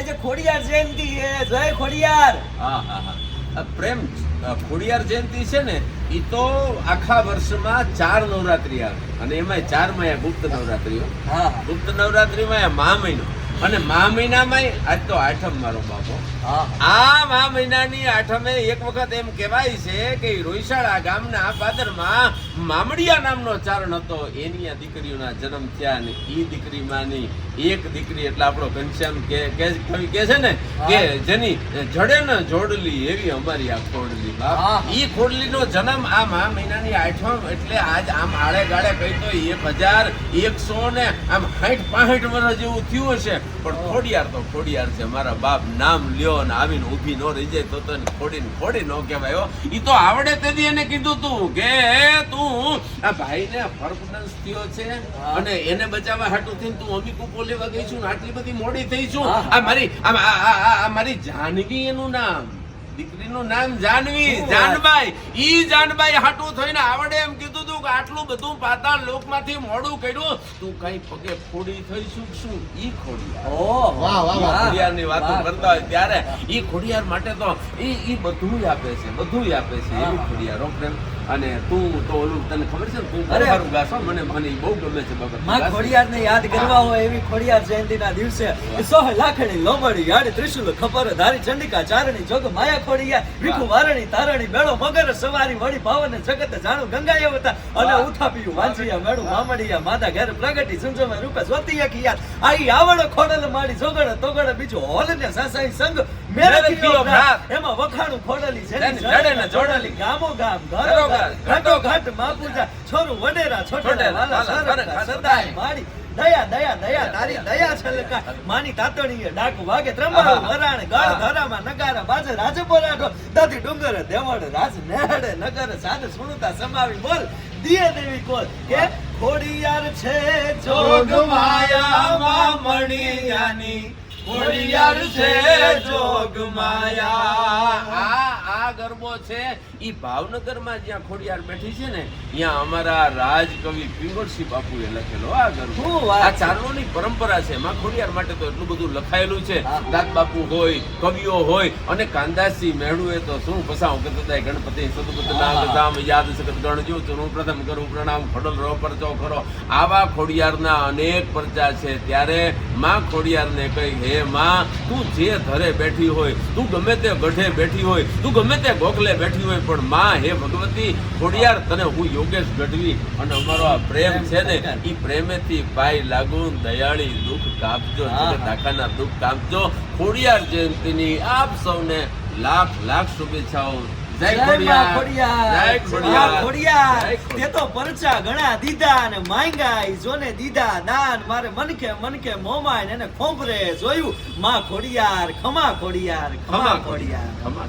આજે ખોડિયાર જયંતિ જય ખોડિયાર. હા હા હા. પ્રેમ ખોડિયાર જયંતિ છે ને એ તો આખા વર્ષમાં ચાર નવરાત્રી આવે. અને એમાંય ચારમાં ગુપ્ત નવરાત્રી હા. ગુપ્ત નવરાત્રીમાં મહા મહિનો. અને મહા મહિનામાં આજ તો આઠમ મારો બાપો આ મહા મહિનાની આઠમે એક વખત એમ કહેવાય છે કે રોઈશાળા ગામના પાદરમાં મામડિયા નામનો ચારણ હતો. એની આ દીકરીઓના જન્મ થયા અને એ દીકરીમાંની એક દીકરી એટલે આપણો ઘનશ્યામ કે કે છે ને કે જેની જડે ને જોડલી એવી અમારી આ ખોડલી. બાપ. ઈ ખોડલીનો જન્મ આ મા મહિનાની આઠમ એટલે આજ આમ આળે ગાળે કહી તો એક હજાર એકસો ને આમ સાઠ પાસઠ વર્ષ જેવું થયું હશે. પણ ખોડિયાર તો ખોડિયાર છે. મારા બાપ નામ લ્યો ને આવીને ઊભી નો રહી જાય તો તને એને ખોડી ને ખોડી નો કહેવાય. ઈ તો આવડે તેથી એને કીધું તું કે તું આ ભાઈને પરફોર્મન્સ થયો છે અને એને બચાવવા હાટું થઈને તું અમીકો લેવા ગઈ છું આટલી બધી મોડી થઈ છું. આ મારી આ મારી જાનવી એનું નામ. દીકરીનું નામ જાનવી. જાનબાઈ. ઈ જાનબાઈ હાટું થઈને આવડે એમ કીધું તું કે આટલું બધું પાતાળ લોકમાંથી મોડું કર્યું. તું કઈ પગે ફોડી થઈ શું શું ઈ ખોડિયાર. ઓહ વાહ, વાહ, વાહ. ખોડિયારની વાતો કરતા હોય ત્યારે ઈ ખોડિયાર માટે તો ઈ ઈ બધું આપે છે બધું આપે છે હા. એવી ખોડિયાર. પ્રેમ અને તું તો ઓલું તને ખબર છે તું બહુ. સારું ગાશો? મને મને બહુ ગમે છે બાબા માં ખોડિયારને યાદ કરવા હોય એવી ખોડિયાર જયંતિના દિવસે સોહ લાખણી લોમડી યાડી ત્રિશુલ ખબર ધારી ચંડિકા ચારણી જોગ માયા ખોડિયા વિખુ વારણી તારણી મેળો મગર સવારી વળી ભાવન જગત જાણું ગંગાય હતા. અને ઉઠા પીયું વાંચિયા મેળું મામડિયા માદા ઘેર પ્રગટી સંજોમે રૂપે જ્યોતિયા કી યાદ આઈ આવડ ખોડલ માડી જોગડ તોગડ બીજો હોલ ને સાસાઈ સંગ. એમાં વખાણું ખોડલી છે. જડે ને જોડલી. ગામો ગામ ઘરો ઘરો ઘર ઘર, ઘાટો માપુજા છોરું વડેરા છોટેરા છોટેરા, વાલા વાલા, સરકતા સરકતા, સદાય. સદાય. દયા દયા દયા તારી દયા છલકા માની તાતણીએ ડાકુ વાગે ત્રંબાળુ વરાણ ગળ ધરામાં નગારા બાજે રાજપોરાઠો દાદી ડુંગર દેવડ રાજ નેહડે નગર સાદ સુણતા સમાવી બોલ. દિયે દેવી કોલ કે ખોડિયાર છે જોગ માયા મણિયાની. ખોડિયાર છે જોગ માયા. આ ગરબો છે એ ભાવનગરમાં જ્યાં ખોડિયાર બેઠી છે ને ત્યાં અમારા રાજકવિ પિંગોળસિંહ બાપુએ લખેલો આ ગરબો આ ચારણોની પરંપરા છે એમાં ખોડિયાર માટે તો એટલું બધું લખાયેલું છે. દાદ બાપુ હોય કવિઓ હોય અને કાંદાસિંહ મેળુએ તો શું પસાવ કરતા ગણપતિ સદગત નામ યાદ સગત ગણજો તો પ્રથમ કરું પ્રણામ ખડલ રો પર ચો ખરો. આવા ખોડિયારના અનેક પરચા છે. ત્યારે માં ખોડિયારને કહી હે માં તું જે ધરે બેઠી હોય તું ગમે તે ગઢે બેઠી હોય તું ગમે તે ગોખલે બેઠી હોય પણ માં હે ભગવતી ખોડિયાર તને હું યોગેશ ગઢવી. અને અમારો આ પ્રેમ છે ને એ પ્રેમેથી પાય લાગુ દયાળી દુઃખ કાપજો દાખાના દુઃખ કાપજો. ખોડિયાર જયંતિની આપ સૌને લાખ લાખ શુભેચ્છાઓ. પરચા ઘણા દીધા ને માંગાઈ જોને દીધા દાન. મારે મનકે મનકે મોમાય ને એને ખોંભરે જોયું. માં ખોડિયાર ખમા ખોડિયાર ખમા ખોડિયાર. ખમા